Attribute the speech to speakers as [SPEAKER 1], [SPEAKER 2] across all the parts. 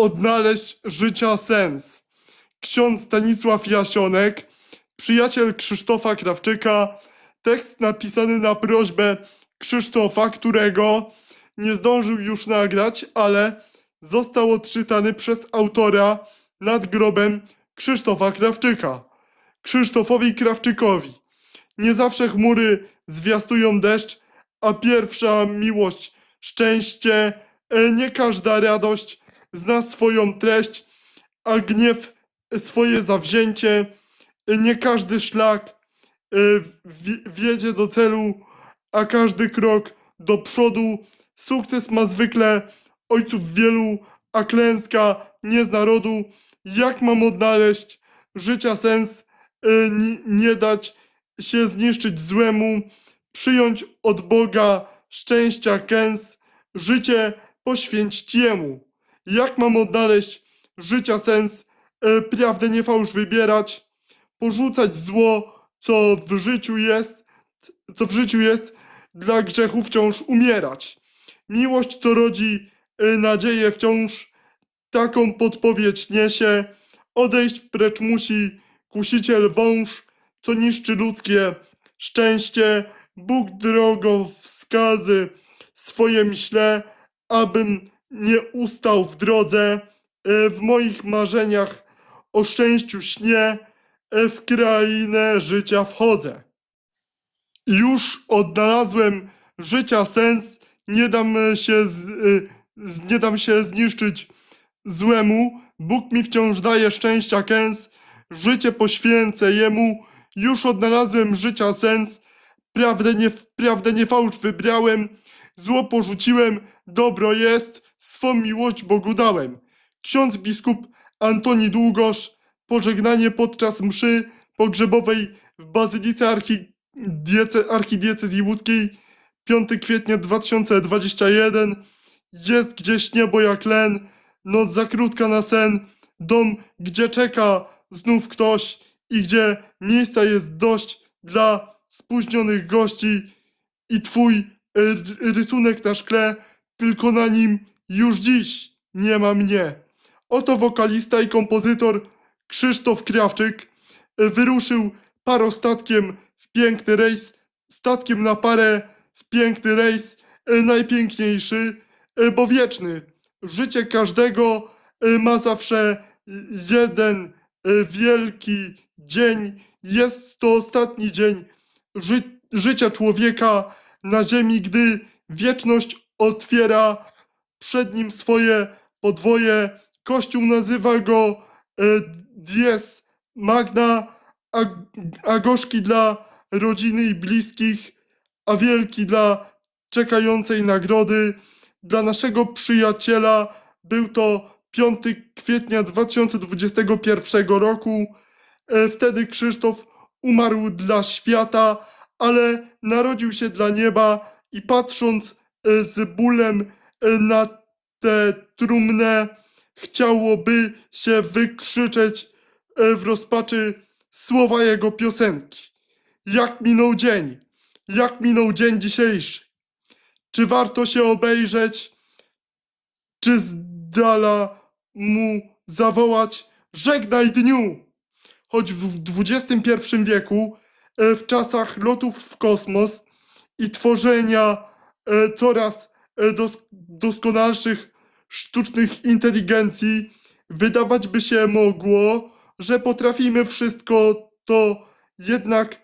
[SPEAKER 1] odnaleźć życia sens. Ksiądz Stanisław Jasionek, przyjaciel Krzysztofa Krawczyka, tekst napisany na prośbę Krzysztofa, którego nie zdążył już nagrać, ale został odczytany przez autora nad grobem Krzysztofa Krawczyka. Krzysztofowi Krawczykowi. Nie zawsze chmury zwiastują deszcz, a pierwsza miłość, szczęście, e, nie każda radość zna swoją treść, a gniew swoje zawzięcie, nie każdy szlak wi- wiedzie do celu, a każdy krok do przodu. Sukces ma zwykle ojców wielu, a klęska nie z narodu. Jak mam odnaleźć życia sens, ni- nie dać się zniszczyć złemu, przyjąć od Boga szczęścia kęs, życie poświęcić Jemu. Jak mam odnaleźć życia sens, e, prawdę nie fałsz wybierać, porzucać zło, co w życiu jest, co w życiu jest, dla grzechu wciąż umierać. Miłość, co rodzi e, nadzieję wciąż, taką podpowiedź niesie, odejść precz musi kusiciel wąż, co niszczy ludzkie szczęście. Bóg drogowskazy swoje myślę, abym nie ustał w drodze. E, W moich marzeniach o szczęściu śnię, e, w krainę życia wchodzę. Już odnalazłem życia sens, nie dam się, e, z, nie dam się zniszczyć złemu. Bóg mi wciąż daje szczęścia kęs, życie poświęcę Jemu. Już odnalazłem życia sens, prawdę nie, prawdę nie fałsz wybrałem, zło porzuciłem, dobro jest, swą miłość Bogu dałem. Ksiądz biskup Antoni Długosz, pożegnanie podczas mszy pogrzebowej w Bazylice Archidiece, Archidiecezji Łódzkiej 5 kwietnia 2021 Jest gdzieś niebo jak len, noc za krótka na sen, dom, gdzie czeka znów ktoś i gdzie miejsca jest dość dla spóźnionych gości. I twój y, rysunek na szkle, tylko na nim już dziś nie ma mnie. Oto wokalista i kompozytor Krzysztof Krawczyk wyruszył parostatkiem w piękny rejs, statkiem na parę w piękny rejs, najpiękniejszy, bo wieczny. Życie każdego ma zawsze jeden wielki dzień. Jest to ostatni dzień ży życia człowieka na ziemi, gdy wieczność otwiera przed nim swoje podwoje. Kościół nazywa go e, dies magna, a, a gorzki dla rodziny i bliskich, a wielki dla czekającej nagrody. Dla naszego przyjaciela był to 5 kwietnia 2021 roku. E, Wtedy Krzysztof umarł dla świata, ale narodził się dla nieba i patrząc e, z bólem na tę trumnę, chciałoby się wykrzyczeć e, w rozpaczy słowa jego piosenki. Jak minął dzień? Jak minął dzień dzisiejszy? Czy warto się obejrzeć? Czy z dala mu zawołać żegnaj dniu? choć w XXI wieku, e, w czasach lotów w kosmos i tworzenia e, coraz dos doskonalszych sztucznych inteligencji, wydawać by się mogło, że potrafimy wszystko, to jednak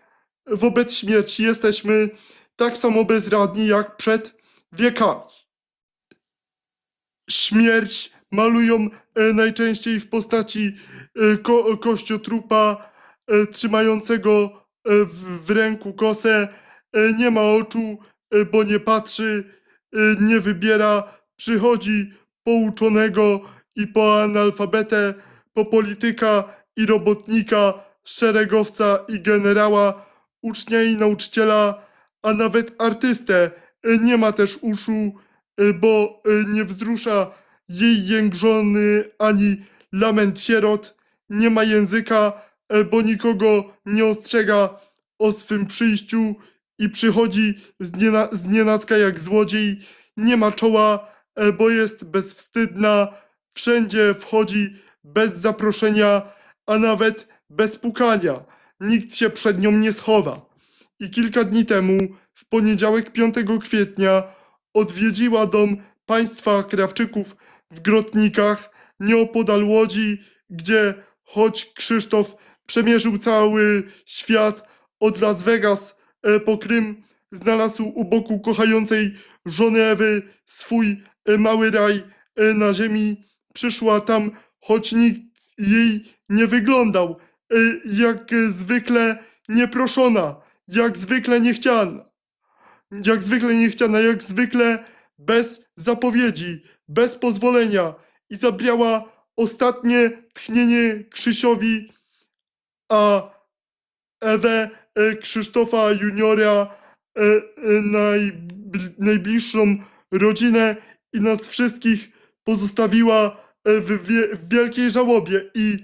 [SPEAKER 1] wobec śmierci jesteśmy tak samo bezradni jak przed wiekami. Śmierć malują e, najczęściej w postaci e, ko kościotrupa e, trzymającego e, w, ręku kosę. E, nie ma oczu, e, bo nie patrzy, e, nie wybiera. Przychodzi po uczonego i po analfabetę, po polityka i robotnika, szeregowca i generała, ucznia i nauczyciela, a nawet artystę. E, Nie ma też uszu, e, bo nie wzrusza jej jęgrzony ani lament sierot, nie ma języka, bo nikogo nie ostrzega o swym przyjściu i przychodzi z, niena, z nienacka jak złodziej, nie ma czoła, e, bo jest bezwstydna, Wszędzie wchodzi bez zaproszenia, a nawet bez pukania. Nikt się przed nią nie schowa. I kilka dni temu, w poniedziałek 5 kwietnia, odwiedziła dom państwa Krawczyków w Grotnikach, nieopodal Łodzi, gdzie choć Krzysztof przemierzył cały świat od Las Vegas po Krym, znalazł u boku kochającej żony Ewy swój e, mały raj e, na ziemi. Przyszła tam, choć nikt jej nie wyglądał, e, jak zwykle nieproszona, jak zwykle niechciana. Jak zwykle niechciana, jak zwykle bez zapowiedzi, bez pozwolenia i zabrała ostatnie tchnienie Krzysiowi, a Ewę Krzysztofa Juniora, e, e, najbli- najbliższą rodzinę i nas wszystkich pozostawiła e, w, w wielkiej żałobie i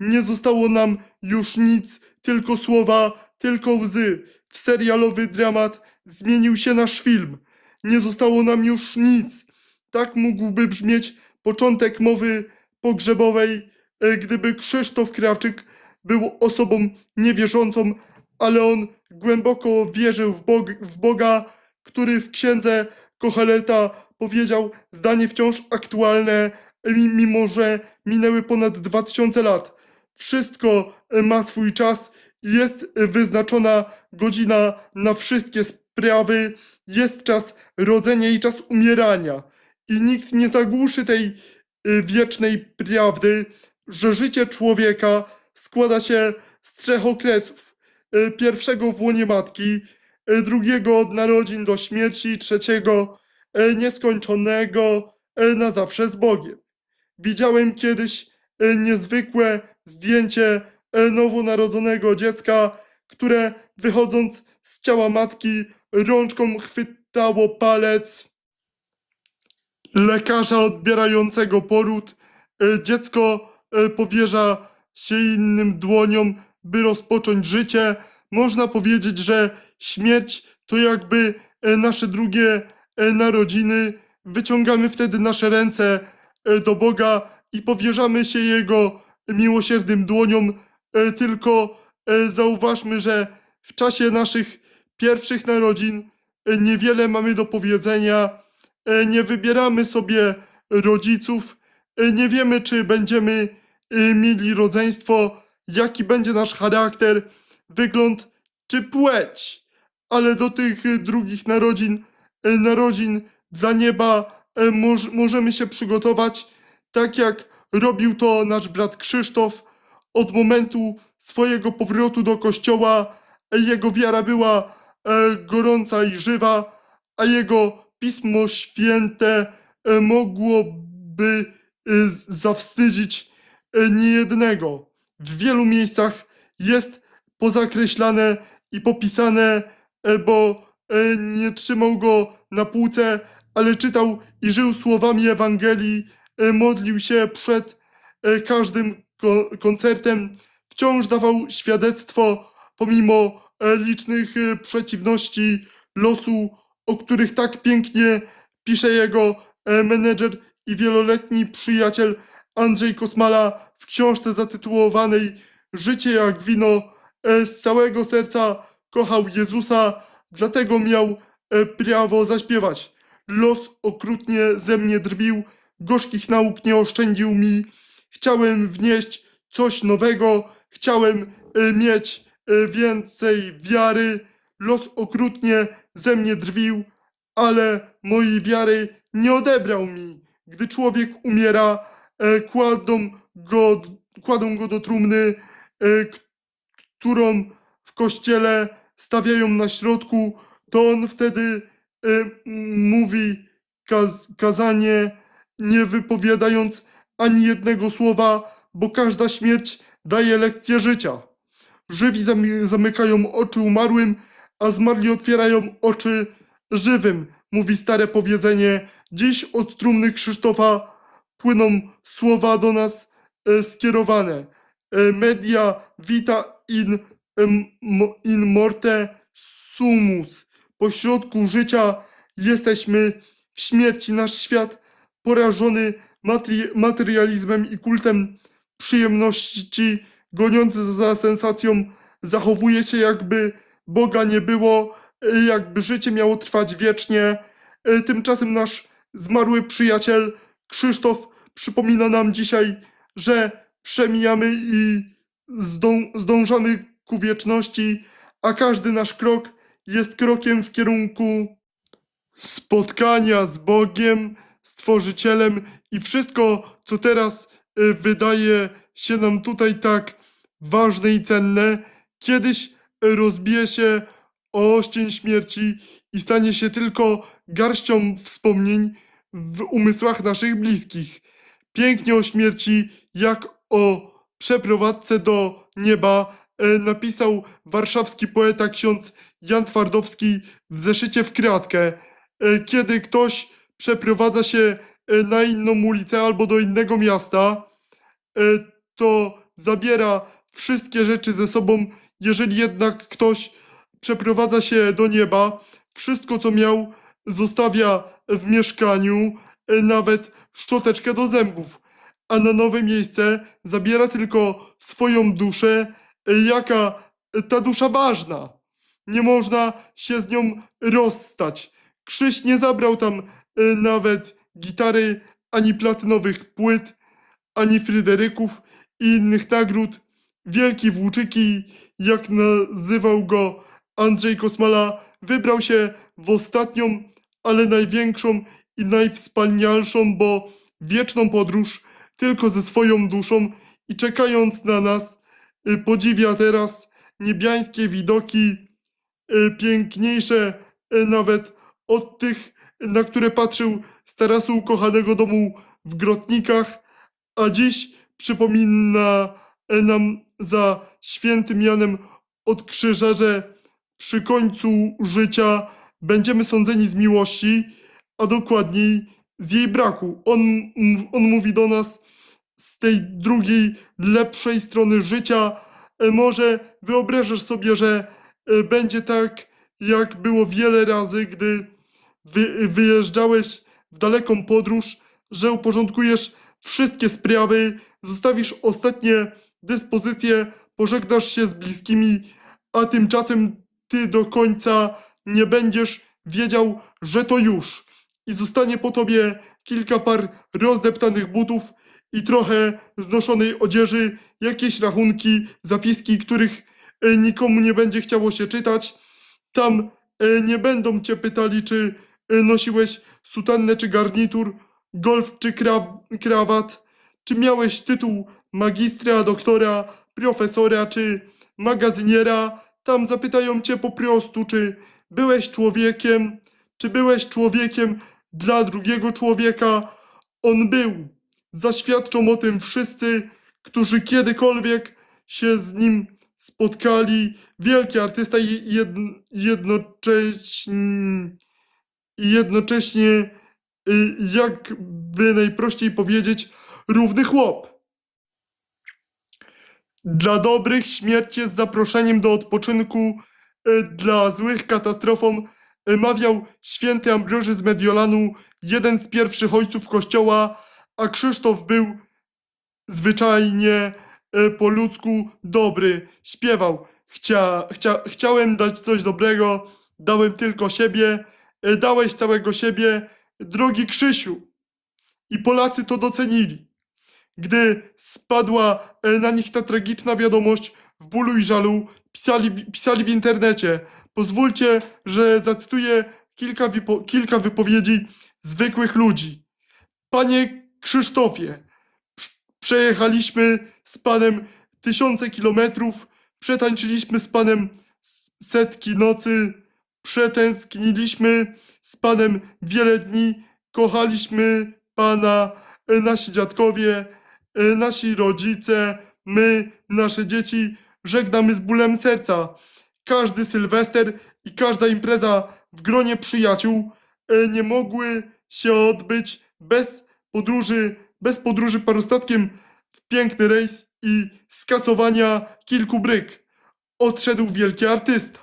[SPEAKER 1] nie zostało nam już nic, tylko słowa, tylko łzy. W serialowy dramat zmienił się nasz film. Nie zostało nam już nic. Tak mógłby brzmieć początek mowy pogrzebowej, e, gdyby Krzysztof Krawczyk był osobą niewierzącą, ale on głęboko wierzył w, Bog, w Boga, który w księdze Kocheleta powiedział zdanie wciąż aktualne, mi- mimo że minęły ponad 2000 lat. Wszystko ma swój czas jest wyznaczona godzina na wszystkie sprawy, jest czas rodzenia i czas umierania. I nikt nie zagłuszy tej y, wiecznej prawdy, że życie człowieka składa się z trzech okresów. Y, Pierwszego w łonie matki, y, drugiego od narodzin do śmierci, trzeciego y, nieskończonego na zawsze z Bogiem. Widziałem kiedyś niezwykłe zdjęcie nowonarodzonego dziecka, które wychodząc z ciała matki rączką chwytało palec lekarza odbierającego poród. Dziecko powierza się innym dłoniom, by rozpocząć życie. Można powiedzieć, że śmierć to jakby e, nasze drugie e, narodziny. Wyciągamy wtedy nasze ręce e, do Boga i powierzamy się Jego miłosiernym dłoniom. Tylko zauważmy, że w czasie naszych pierwszych narodzin niewiele mamy do powiedzenia nie wybieramy sobie rodziców, nie wiemy, czy będziemy mieli rodzeństwo, jaki będzie nasz charakter, wygląd czy płeć. Ale do tych e, drugich narodzin, e, narodzin dla nieba e, moż, możemy się przygotować, tak jak robił to nasz brat Krzysztof od momentu swojego powrotu do kościoła. Jego wiara była gorąca i żywa, a jego Pismo Święte mogłoby zawstydzić niejednego. W wielu miejscach jest pozakreślane i popisane, e, bo e, nie trzymał go na półce, ale czytał i żył słowami Ewangelii, e, modlił się przed każdym ko- koncertem, wciąż dawał świadectwo pomimo licznych przeciwności losu, o których tak pięknie pisze jego menedżer i wieloletni przyjaciel Andrzej Kosmala w książce zatytułowanej Życie jak wino. E, Z całego serca kochał Jezusa, dlatego miał e, prawo zaśpiewać. Los okrutnie ze mnie drwił, gorzkich nauk nie oszczędził mi. Chciałem wnieść coś nowego, chciałem e, mieć więcej wiary. Los okrutnie ze mnie drwił, ale mojej wiary nie odebrał mi. Gdy człowiek umiera, kładą, go, kładą go do trumny, k- którą w kościele stawiają na środku, to on wtedy m- mówi kaz, kazanie, nie wypowiadając ani jednego słowa, bo każda śmierć daje lekcję życia. Żywi zamy- zamykają oczy umarłym, a zmarli otwierają oczy żywym, mówi stare powiedzenie. Dziś od trumny Krzysztofa płyną słowa do nas skierowane. E, media vita in, mo- in morte sumus. Pośrodku życia jesteśmy, w śmierci nasz świat porażony matri- materializmem i kultem przyjemności, goniący za sensacją, zachowuje się jakby Boga nie było, jakby życie miało trwać wiecznie. Tymczasem nasz zmarły przyjaciel Krzysztof przypomina nam dzisiaj, że przemijamy i zdą- zdążamy ku wieczności, a każdy nasz krok jest krokiem w kierunku spotkania z Bogiem, Stworzycielem i wszystko, co teraz y, wydaje się nam tutaj tak ważne i cenne, kiedyś rozbije się o oścień śmierci i stanie się tylko garścią wspomnień w umysłach naszych bliskich. Pięknie o śmierci, jak o przeprowadzce do nieba, e, napisał warszawski poeta ksiądz Jan Twardowski w zeszycie w kratkę. E, Kiedy ktoś przeprowadza się e, na inną ulicę albo do innego miasta, to zabiera wszystkie rzeczy ze sobą. Jeżeli jednak ktoś przeprowadza się do nieba, wszystko co miał zostawia w mieszkaniu, nawet szczoteczkę do zębów, a na nowe miejsce zabiera tylko swoją duszę, jaka ta dusza ważna. Nie można się z nią rozstać. Krzyś nie zabrał tam e, nawet gitary, ani platynowych płyt, ani Fryderyków i innych nagród. Wielki Włóczyki, jak nazywał go Andrzej Kosmala, wybrał się w ostatnią, ale największą i najwspanialszą, bo wieczną podróż tylko ze swoją duszą i czekając na nas, y, podziwia teraz niebiańskie widoki, y, piękniejsze y, nawet od tych, na które patrzył z tarasu ukochanego domu w Grotnikach, a dziś przypomina nam za świętym Janem od krzyża, że przy końcu życia. Będziemy sądzeni z miłości, a dokładniej z jej braku. On, on mówi do nas z tej drugiej, lepszej strony życia. E, Może wyobrażasz sobie, że e, będzie tak, jak było wiele razy, gdy wy, wyjeżdżałeś w daleką podróż, że uporządkujesz wszystkie sprawy, zostawisz ostatnie dyspozycje, pożegnasz się z bliskimi, a tymczasem ty do końca nie będziesz wiedział, że to już. I zostanie po tobie kilka par rozdeptanych butów i trochę znoszonej odzieży, jakieś rachunki, zapiski, których e, nikomu nie będzie chciało się czytać. Tam e, nie będą cię pytali, czy e, nosiłeś sutannę czy garnitur, golf czy kraw- krawat, czy miałeś tytuł magistra, doktora, profesora czy magazyniera. Tam zapytają cię po prostu, czy byłeś człowiekiem, czy byłeś człowiekiem dla drugiego człowieka. On był. Zaświadczą o tym wszyscy, którzy kiedykolwiek się z nim spotkali. Wielki artysta i jedn, jednocześnie, jednocześnie, y, jakby najprościej powiedzieć, równy chłop. Dla dobrych śmierć jest zaproszeniem do odpoczynku, y, dla złych katastrofą mawiał święty Ambroży z Mediolanu, jeden z pierwszych ojców kościoła, a Krzysztof był zwyczajnie y, po ludzku dobry. Śpiewał. Chcia, chcia, chciałem dać coś dobrego, dałem tylko siebie, y, dałeś całego siebie, drogi Krzysiu. I Polacy to docenili. Gdy spadła e, na nich ta tragiczna wiadomość, w bólu i żalu pisali, pisali w internecie. Pozwólcie, że zacytuję kilka, wypo, kilka wypowiedzi zwykłych ludzi. Panie Krzysztofie, prz- przejechaliśmy z panem tysiące kilometrów, przetańczyliśmy z panem setki nocy, przetęskniliśmy z panem wiele dni, kochaliśmy pana, e, nasi dziadkowie, e, nasi rodzice, my, nasze dzieci, żegnamy z bólem serca. Każdy sylwester i każda impreza w gronie przyjaciół e, nie mogły się odbyć bez podróży, bez podróży parostatkiem w piękny rejs i skasowania kilku bryk. Odszedł wielki artysta.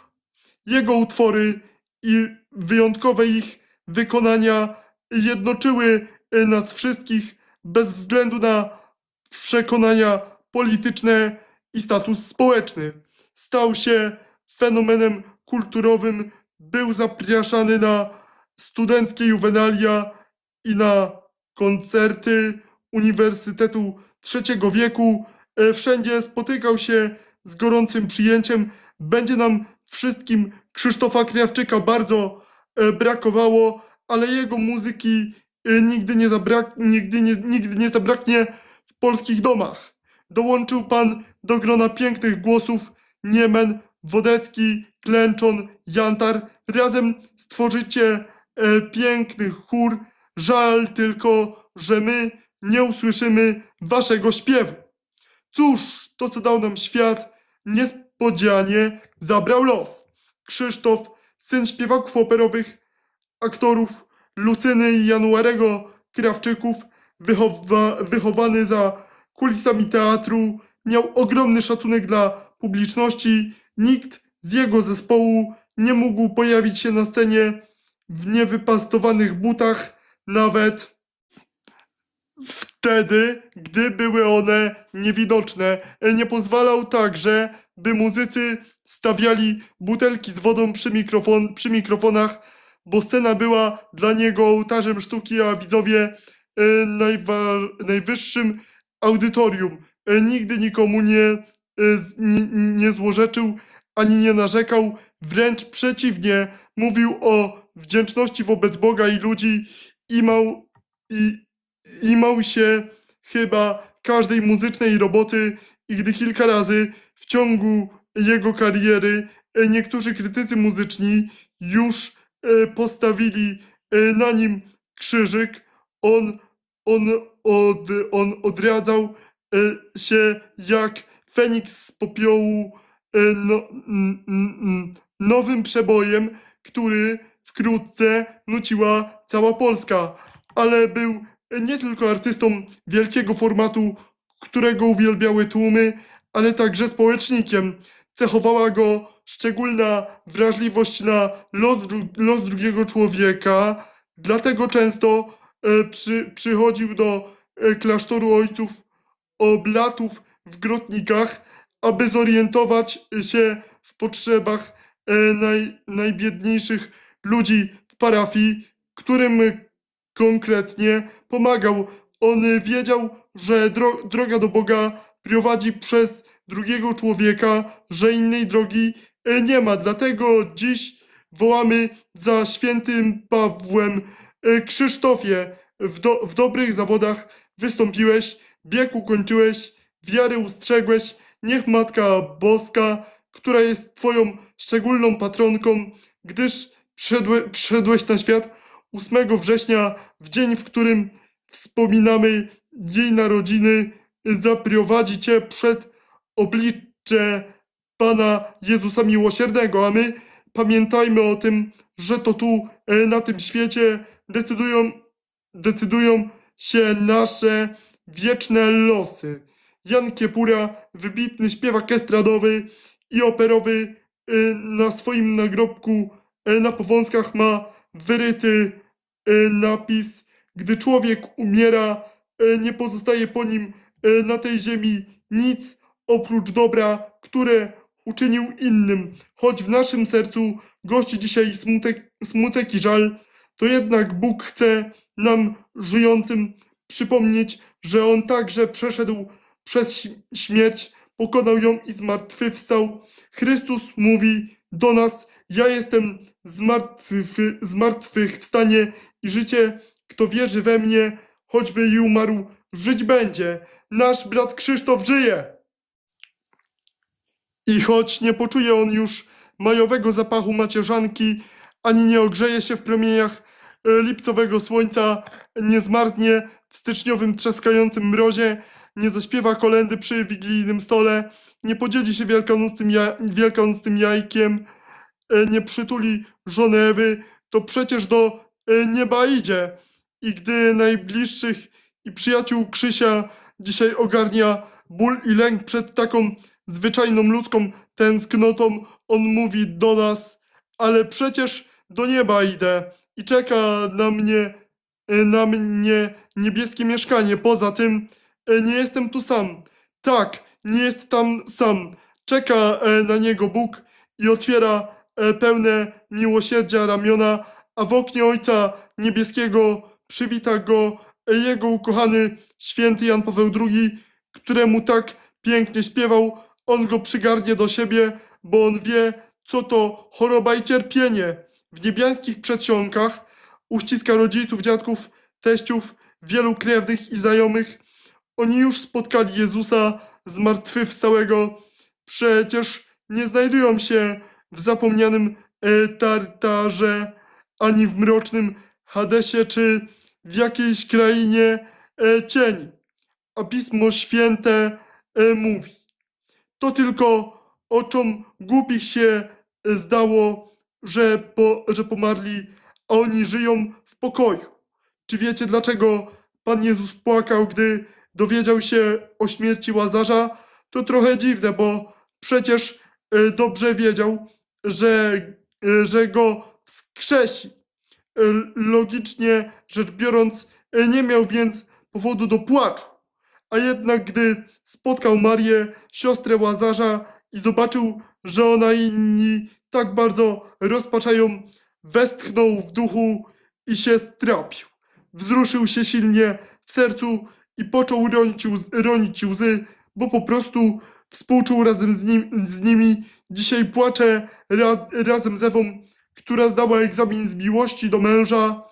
[SPEAKER 1] Jego utwory i wyjątkowe ich wykonania jednoczyły e, nas wszystkich bez względu na przekonania polityczne i status społeczny. Stał się fenomenem kulturowym, był zapraszany na studenckie juwenalia i na koncerty Uniwersytetu Trzeciego Wieku. E, Wszędzie spotykał się z gorącym przyjęciem. Będzie nam wszystkim Krzysztofa Krawczyka bardzo e, brakowało, ale jego muzyki e, nigdy nie, zabrak, nigdy, nie, nigdy nie zabraknie w polskich domach. Dołączył pan do grona pięknych głosów Niemen, Wodecki, Klęczon, Jantar. Razem stworzycie e, piękny chór. Żal tylko, że my nie usłyszymy waszego śpiewu. Cóż, to co dał nam świat, niespodzianie zabrał los. Krzysztof, syn śpiewaków operowych, aktorów Lucyny i Januarego Krawczyków, wychowa, wychowany za kulisami teatru, miał ogromny szacunek dla publiczności. Nikt z jego zespołu nie mógł pojawić się na scenie w niewypastowanych butach, nawet wtedy, gdy były one niewidoczne. Nie pozwalał także, by muzycy stawiali butelki z wodą przy, mikrofon, przy mikrofonach, bo scena była dla niego ołtarzem sztuki, a widzowie e, najwyższym audytorium. E, Nigdy nikomu nie, e, nie, nie złorzeczył ani nie narzekał, wręcz przeciwnie, mówił o wdzięczności wobec Boga i ludzi i mał, i, i mał się chyba każdej muzycznej roboty i gdy kilka razy w ciągu jego kariery e, niektórzy krytycy muzyczni już e, postawili na nim krzyżyk, on, on, od, on odradzał się jak Feniks z popiołu e, no, nowym przebojem, który wkrótce nuciła cała Polska, ale był nie tylko artystą wielkiego formatu, którego uwielbiały tłumy, ale także społecznikiem. Cechowała go szczególna wrażliwość na los, los drugiego człowieka, dlatego często e, przy, przychodził do e, klasztoru ojców oblatów w Grotnikach, aby zorientować się w potrzebach e, naj, najbiedniejszych ludzi w parafii, którym konkretnie pomagał. On wiedział, że dro, droga do Boga prowadzi przez drugiego człowieka, że innej drogi e, nie ma. Dlatego dziś wołamy za świętym Pawłem E, Krzysztofie. W, do, w dobrych zawodach wystąpiłeś, bieg ukończyłeś, wiary ustrzegłeś. Niech Matka Boska, która jest Twoją szczególną patronką, gdyż przyszedłe, przyszedłeś na świat 8 września, w dzień, w którym wspominamy jej narodziny, zaprowadzi Cię przed oblicze Pana Jezusa Miłosiernego, a my pamiętajmy o tym, że to tu, e, na tym świecie, decydują, decydują się nasze wieczne losy. Jan Kiepura, wybitny śpiewak estradowy i operowy, e, na swoim nagrobku e, na Powązkach ma wyryty e, napis Gdy człowiek umiera, nie pozostaje po nim na tej ziemi nic oprócz dobra, które uczynił innym. Choć w naszym sercu gości dzisiaj smutek, smutek i żal, to jednak Bóg chce nam żyjącym przypomnieć, że On także przeszedł przez śmierć, pokonał ją i zmartwychwstał. Chrystus mówi do nas, ja jestem zmartwy, zmartwychwstanie i życie, kto wierzy we mnie, choćby i umarł, żyć będzie. Nasz brat Krzysztof żyje. I choć nie poczuje on już majowego zapachu macierzanki, ani nie ogrzeje się w promieniach e, lipcowego słońca, nie zmarznie w styczniowym trzaskającym mrozie, nie zaśpiewa kolendy przy wigilijnym stole, nie podzieli się wielkanocnym, ja- wielkanocnym jajkiem, e, nie przytuli żony Ewy, to przecież do e, nieba idzie. I gdy najbliższych i przyjaciół Krzysia dzisiaj ogarnia ból i lęk przed taką zwyczajną ludzką tęsknotą, on mówi do nas, ale przecież do nieba idę i czeka na mnie e, na mnie niebieskie mieszkanie. Poza tym e, nie jestem tu sam. Tak, nie jest tam sam. Czeka e, na niego Bóg i otwiera e, pełne miłosierdzia ramiona, a w oknie Ojca Niebieskiego przywita go e, jego ukochany święty Jan Paweł II, któremu tak pięknie śpiewał. On go przygarnie do siebie, bo on wie, co to choroba i cierpienie. W niebiańskich przedsionkach uściska rodziców, dziadków, teściów, wielu krewnych i znajomych. Oni już spotkali Jezusa zmartwychwstałego. Przecież nie znajdują się w zapomnianym e, Tartarze, ani w mrocznym Hadesie, czy w jakiejś krainie e, cieni. A Pismo Święte e, mówi. To tylko oczom głupich się zdało, że, po, że pomarli, a oni żyją w pokoju. Czy wiecie, dlaczego Pan Jezus płakał, gdy dowiedział się o śmierci Łazarza? To trochę dziwne, bo przecież e, dobrze wiedział, że, e, że go wskrzesi. E, Logicznie rzecz biorąc, nie miał więc powodu do płaczu. A jednak gdy spotkał Marię, siostrę Łazarza i zobaczył, że ona inni tak bardzo rozpaczają, westchnął w duchu i się strapił. Wzruszył się silnie w sercu i począł ronić, ronić łzy, bo po prostu współczuł razem z, nim, z nimi. Dzisiaj płacze ra, razem z Ewą, która zdała egzamin z miłości do męża.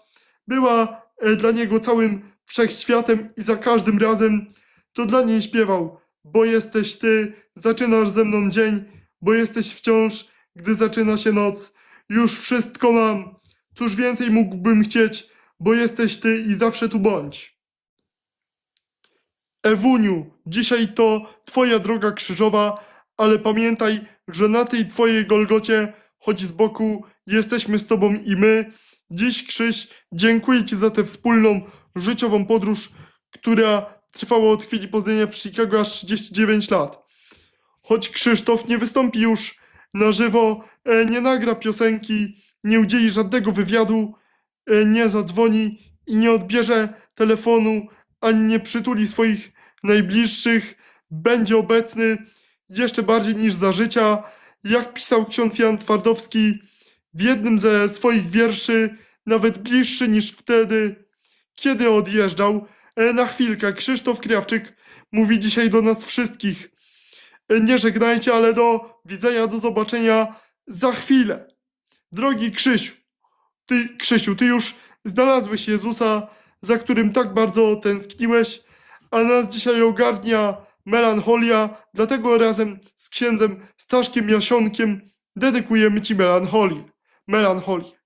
[SPEAKER 1] Była e, dla niego całym wszechświatem i za każdym razem to dla niej śpiewał, bo jesteś ty, zaczynasz ze mną dzień, bo jesteś wciąż, gdy zaczyna się noc. Już wszystko mam, cóż więcej mógłbym chcieć, bo jesteś ty i zawsze tu bądź. Ewuniu, dzisiaj to twoja droga krzyżowa, ale pamiętaj, że na tej twojej Golgocie, choć z boku jesteśmy z tobą i my, dziś Krzyś, dziękuję ci za tę wspólną, życiową podróż, która trwała od chwili poznania w Chicago aż 39 lat. Choć Krzysztof nie wystąpi już na żywo, e, nie nagra piosenki, nie udzieli żadnego wywiadu, e, nie zadzwoni i nie odbierze telefonu, ani nie przytuli swoich najbliższych, będzie obecny jeszcze bardziej niż za życia, jak pisał ksiądz Jan Twardowski w jednym ze swoich wierszy, nawet bliższy niż wtedy, kiedy odjeżdżał. Na chwilkę, Krzysztof Krawczyk mówi dzisiaj do nas wszystkich. Nie żegnajcie, ale do widzenia, do zobaczenia za chwilę. Drogi Krzysiu, ty, Krzysiu, ty już znalazłeś Jezusa, za którym tak bardzo tęskniłeś, a nas dzisiaj ogarnia melancholia, dlatego razem z księdzem Staszkiem Jasionkiem dedykujemy ci melancholię. Melancholię.